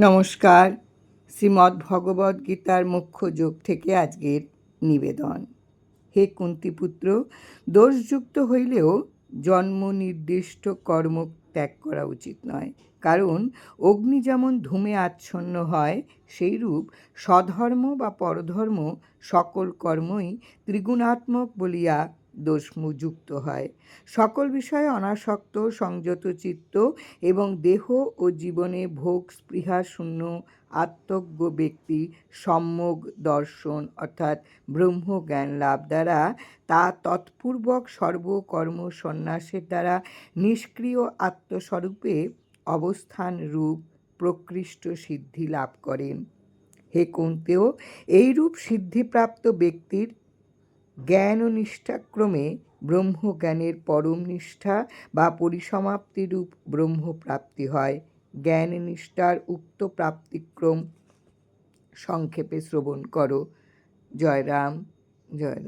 নমস্কার। শ্রীমদ্ ভগবদ গীতার মুখ্য যোগ থেকে আজকের নিবেদন। হে কুন্তিপুত্র, দোষযুক্ত হইলেও জন্ম নির্দিষ্ট কর্ম ত্যাগ করা উচিত নয়। কারণ অগ্নি যেমন ধূমে আচ্ছন্ন হয়, সেইরূপ স্বধর্ম বা পরধর্ম সকল কর্মই ত্রিগুণাত্মক বলিয়া দোষমুযুক্ত হয়। সকল বিষয়ে অনাসক্ত, সংযত চিত্ত এবং দেহ ও জীবনে ভোগ স্পৃহা শূন্য, আত্মজ্ঞ ব্যক্তি সম্যক দর্শন অর্থাৎ ব্রহ্মজ্ঞান লাভ দ্বারা তা তৎপূর্বক সর্বকর্ম সন্ন্যাসের দ্বারা নিষ্ক্রিয় আত্মস্বরূপে অবস্থান রূপ প্রকৃষ্ট সিদ্ধি লাভ করেন। হে কুন্তেও এইরূপ সিদ্ধিপ্রাপ্ত ব্যক্তির জ্ঞান ও নিষ্ঠাক্রমে ব্রহ্মজ্ঞানের পরম নিষ্ঠা বা পরিসমাপ্তিরূপ ব্রহ্মপ্রাপ্তি হয়। জ্ঞান নিষ্ঠার উক্ত প্রাপ্তিক্রম সংক্ষেপে শ্রবণ করো। জয় রাম জয় রাম